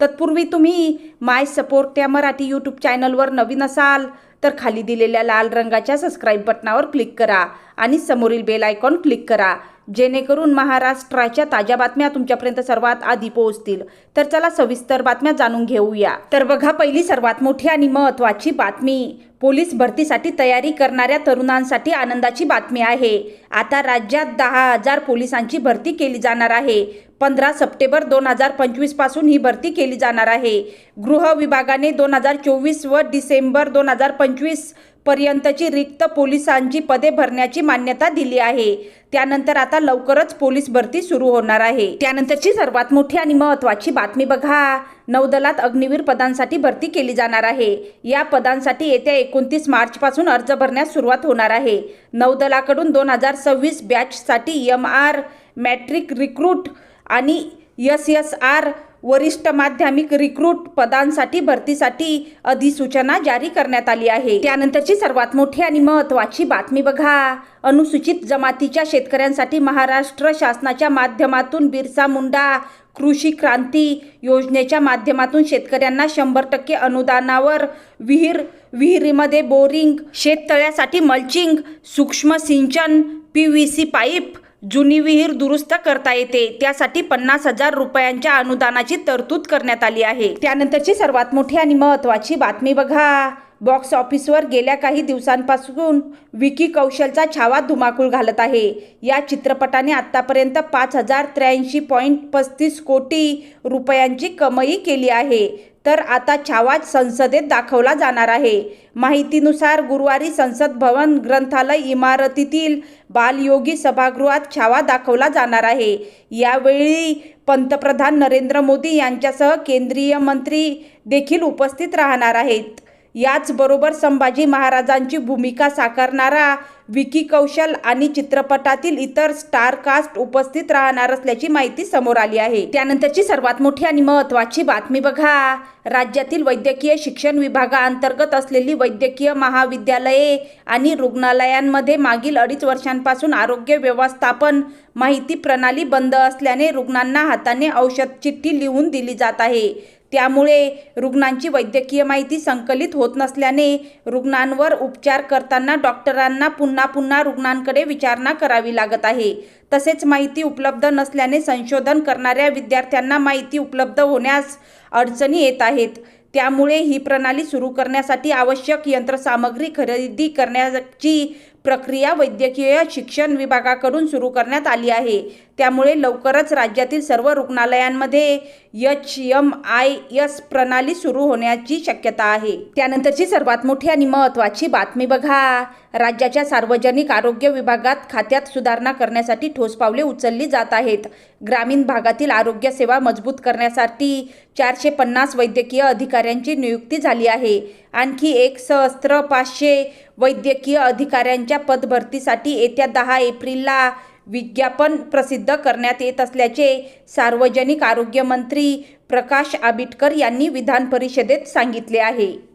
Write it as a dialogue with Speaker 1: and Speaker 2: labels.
Speaker 1: तत्पूर्वी तुम्ही माय सपोर्ट या मराठी यूट्यूब चॅनलवर नवीन असाल तर खाली दिलेल्या लाल रंगाच्या सबस्क्राईब बटनावर क्लिक करा आणि समोरील बेल आयकॉन क्लिक करा. जेणेकरून महाराष्ट्राच्या ताज्या बातम्या तुमच्यापर्यंत सर्वात आधी पोहोचतील. तर चला सविस्तर बातम्या जाणून घेऊया. तर बघा पहिली सर्वात मोठी आणि महत्त्वाची बातमी. पोलीस भरतीसाठी तयारी करणाऱ्या तरुणांसाठी आनंदाची बातमी आहे. आता राज्यात दहा हजार पोलिसांची भरती केली जाणार आहे. पंधरा सप्टेंबर दोन हजार पंचवीसपासून ही भरती केली जाणार आहे. गृह विभागाने दोन हजार चोवीस व डिसेंबर दोन हजार पंचवीस पर्यंतची रिक्त पोलिसांची पदे भरण्याची मान्यता दिली आहे. त्यानंतर आता लवकरच पोलीस भरती सुरू होणार आहे. त्यानंतरची सर्वात मोठी आणि महत्त्वाची बातमी बघा. नौदलात अग्निवीर पदांसाठी भरती केली जाणार आहे. या पदांसाठी येत्या एकोणतीस मार्चपासून अर्ज भरण्यास सुरुवात होणार आहे. नौदलाकडून दोन हजार सव्वीस बॅचसाठी एम आर मॅट्रिक रिक्रूट आणि एस एस आर वरिष्ठ माध्यमिक रिक्रूट पदांसाठी भरतीसाठी अधिसूचना जारी करण्यात आली आहे. त्यानंतरची सर्वात मोठी आणि महत्त्वाची बातमी बघा. अनुसूचित जमातीच्या शेतकऱ्यांसाठी महाराष्ट्र शासनाच्या माध्यमातून बिरसा मुंडा कृषी क्रांती योजनेच्या माध्यमातून शेतकऱ्यांना शंभर टक्के अनुदानावर विहीर विहिरीमध्ये बोरिंग शेततळ्यासाठी मल्चिंग सूक्ष्म सिंचन पी व्ही सी पाईप जुनी विहीर दुरुस्त करता येते. त्यासाठी पन्नास हजार रुपयांच्या अनुदानाची तरतूद करण्यात आली आहे. त्यानंतरची सर्वात मोठी आणि महत्त्वाची बातमी बघा. बॉक्स ऑफिसवर गेल्या काही दिवसांपासून विकी कौशलचा छावा धुमाकूळ घालत आहे. या चित्रपटाने आत्तापर्यंत पाच हजार त्र्याऐंशी पॉईंट पस्तीस कोटी रुपयांची कमाई केली आहे. तर आता छावा संसदेत दाखवला जाणार आहे. माहितीनुसार गुरुवारी संसद भवन ग्रंथालय इमारतीतील बालयोगी सभागृहात छावा दाखवला जाणार आहे. यावेळी पंतप्रधान नरेंद्र मोदी यांच्यासह केंद्रीय मंत्री देखील उपस्थित राहणार आहेत. याचबरोबर संभाजी महाराजांची भूमिका साकारणारा विकी कौशल आणि चित्रपटातील इतर स्टार कास्ट उपस्थित राहणार असल्याची माहिती समोर आली आहे. त्यानंतरची सर्वात मोठी आणि महत्त्वाची बातमी बघा. राज्यातील वैद्यकीय शिक्षण विभागाअंतर्गत असलेली वैद्यकीय महाविद्यालये आणि रुग्णालयांमध्ये मागील अडीच वर्षांपासून आरोग्य व्यवस्थापन माहिती प्रणाली बंद असल्याने रुग्णांना हाताने औषध चिठ्ठी लिहून दिली जात आहे. त्यामुळे रुग्णांची वैद्यकीय माहिती संकलित होत नसल्याने रुग्णांवर उपचार करताना डॉक्टरांना पुन्हा पुन्हा रुग्णांकडे विचारणा करावी लागत आहे. तसेच माहिती उपलब्ध नसल्याने संशोधन करणाऱ्या विद्यार्थ्यांना माहिती उपलब्ध होण्यास अडचणी येत आहेत. त्यामुळे ही प्रणाली सुरू करण्यासाठी आवश्यक यंत्रसामग्री खरेदी करण्याची प्रक्रिया वैद्यकीय शिक्षण विभागाकडून सुरू करण्यात आली आहे. त्यामुळे लवकरच राज्यातील सर्व रुग्णालयांमध्ये एच एम आय एस प्रणाली सुरू होण्याची शक्यता आहे. त्यानंतरची सर्वात मोठी आणि महत्त्वाची बातमी बघा. राज्याच्या सार्वजनिक आरोग्य विभागात खात्यात सुधारणा करण्यासाठी ठोस पावले उचलली जात आहेत. ग्रामीण भागातील आरोग्य सेवा मजबूत करण्यासाठी चारशे पन्नास वैद्यकीय अधिकाऱ्यांची नियुक्ती झाली आहे. आणखी एक सहस्त्र पाचशे वैद्यकीय अधिकाऱ्यांच्या पदभरतीसाठी येत्या दहा एप्रिलला विज्ञापन प्रसिद्ध करण्यात येत असल्याचे सार्वजनिक आरोग्यमंत्री प्रकाश आबिटकर यांनी विधान परिषदेत सांगितले आहे.